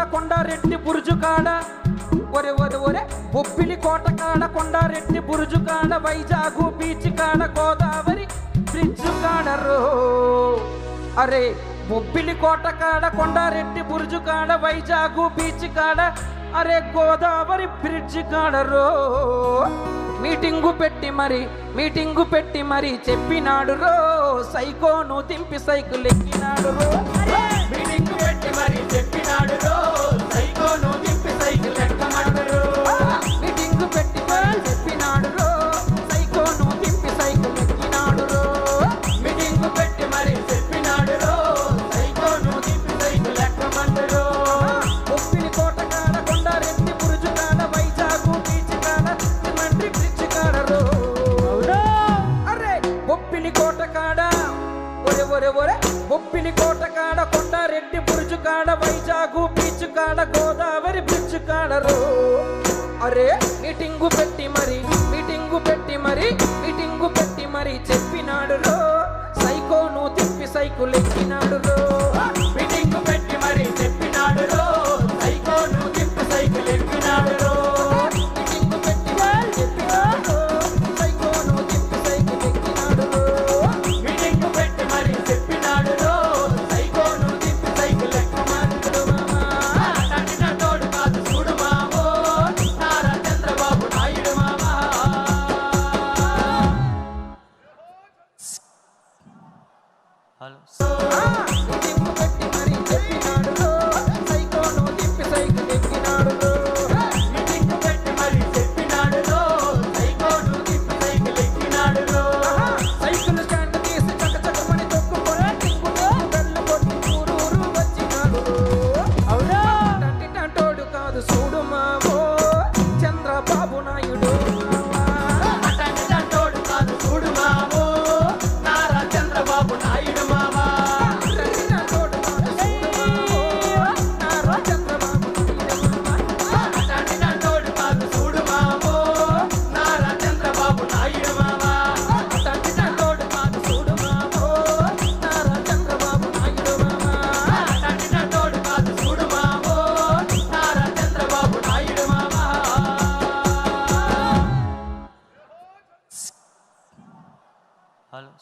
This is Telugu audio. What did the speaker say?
కొండారెడ్డి బురుజు కాడ. ఒరే ఒరే ఒరే బొబ్బిలి కోట కాడ కొండారెడ్డి బురుజు కాడ వైజాగు బీచ్ కాడ గోదావరి బ్రిడ్జ్ కాడ రో. అరే బొబ్బిలి కోట కాడ కొండారెడ్డి బురుజు కాడ వైజాగు బీచ్ కాడ అరే గోదావరి బ్రిడ్జ్ కాడ రో. మీటింగు పెట్టి మరి మీటింగు పెట్టి మరి చెప్పినాడు రో. సైకోను దింపి సైకిల్ ఎక్కినాడు రో. మీటింగు పెట్టి మరి ఒరే ఒరే ఒరే. కోట కాడ కొండారెడ్డి బురుజు కాడ వైజాగు బీచ్ కాడ గోదావరి బ్రిడ్జ్ కాడ రో. అరే మీటింగు పెట్టి మరి మీటింగు పెట్టి మరి మీటింగు పెట్టి మరి చెప్పినాడు రో. సైకోను తిప్పి సైకిల్ ఎక్కినాడు రో. ఆ, మీటింగు all